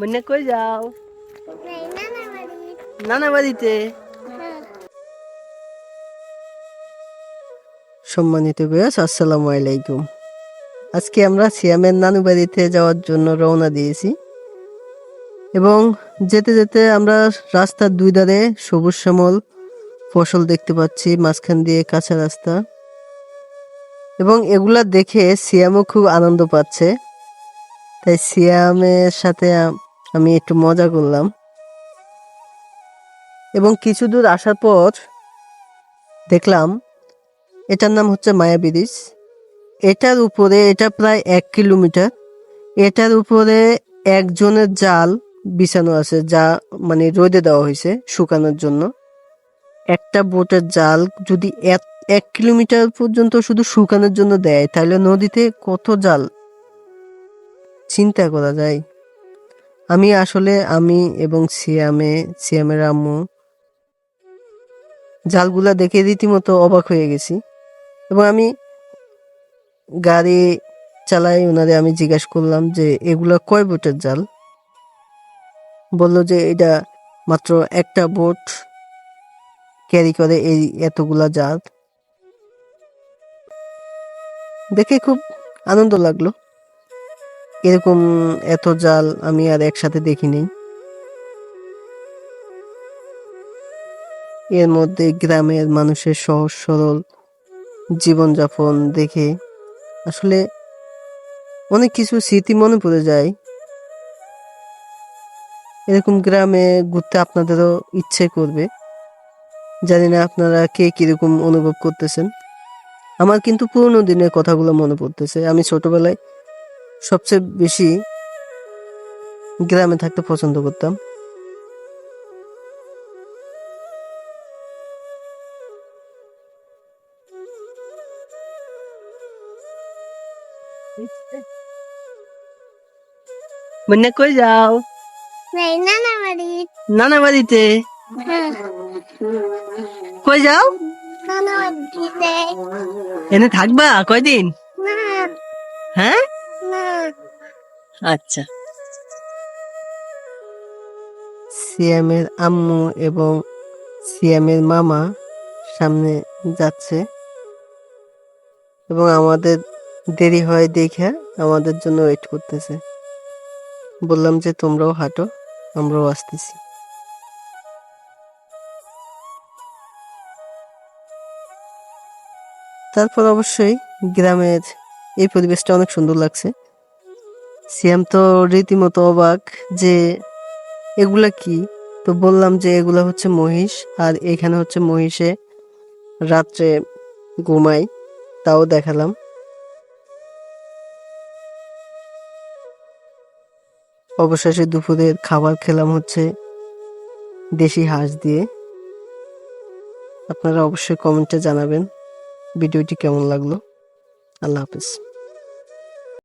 মুন্না কই যাও নানা বাড়িতে সম্মানিত বেয়াস আসসালামু আলাইকুম। আজকে আমরা সিয়ামের নানু বাড়িতে যাওয়ার জন্য রওনা দিয়েছি। এবং যেতে যেতে আমরা রাস্তার দুই ধারে সবুজ শ্যামল ফসল দেখতে পাচ্ছি, মাঝখান দিয়ে কাঁচা রাস্তা। এবং এগুলা দেখে সিয়ামও খুব আনন্দ পাচ্ছে। তাই সিয়ামের সাথে আমি একটু মজা করলাম। এবং কিছু দূর আসার পর দেখলাম, এটার নাম হচ্ছে মায়া ব্রিজ। এটার উপরে, এটা প্রায় এক কিলোমিটার। এটার উপরে একজনের জাল বিছানো আছে, যা মানে রোদে দেওয়া হয়েছে শুকানোর জন্য। একটা বোটের জাল যদি এক এক কিলোমিটার পর্যন্ত শুধু শুকানোর জন্য দেয়, তাহলে নদীতে কত জাল? চিন্তা করা যায়। আমি আসলে আমি এবং সিয়ামে, সিয়ামের আম্মু। জালগুলা দেখে রীতিমতো অবাক হয়ে গেছি। এবং আমি গাড়ি চালাই ওনারে আমি জিজ্ঞেস করলাম যে, এগুলা কয় বোটের জাল? বলল যে, এটা মাত্র একটা বোট ক্যারি করে এই এতগুলা জাল। দেখে খুব আনন্দ লাগল। এরকম এত জাল আমি আর একসাথে দেখিনি। এর মধ্যে গ্রামের মানুষের সহজ সরল জীবনযাপন দেখে আসলে অনেক কিছু স্মৃতি মনে পড়ে যায়। এরকম গ্রামে ঘুরতে আপনাদেরও ইচ্ছে করবে। জানি না আপনারা কে কীরকম অনুভব করতেছেন। আমার কিন্তু পুরোনো দিনের কথাগুলো মনে পড়তেছে। আমি ছোটবেলায় সবচেয়ে বেশি গ্রামে থাকতে পছন্দ করতাম। মুন্না কই যাও। নানা বাড়ি। নানা বাড়িতে। কই যাও। এনে থাকবা কয়দিন? হ্যাঁ? আচ্ছা। সিয়ামের আম্মু এবং সিয়ামের মামা সামনে যাচ্ছে। এবং আমাদের দেরি হয় দেখে আমাদের জন্য ওয়েট করতেছে। বললাম যে, তোমরাও হাঁটো, আমরাও আসতেছি। তারপর অবশ্যই গ্রামের এই পরিবেশটা অনেক সুন্দর লাগছে। সিয়াম তো রীতিমতো অবাক যে এগুলা কি? তো বললাম যে এগুলা হচ্ছে মহিষ আর এখানে হচ্ছে মহিষে রাত্রে ঘুমাই, তাও দেখালাম। অবশেষে দুপুরের খাবার খেলাম হচ্ছে দেশি হাঁস দিয়ে। আপনারা অবশ্যই কমেন্টে জানাবেন ভিডিওটি কেমন লাগল। আল্লাহ হাফিজ।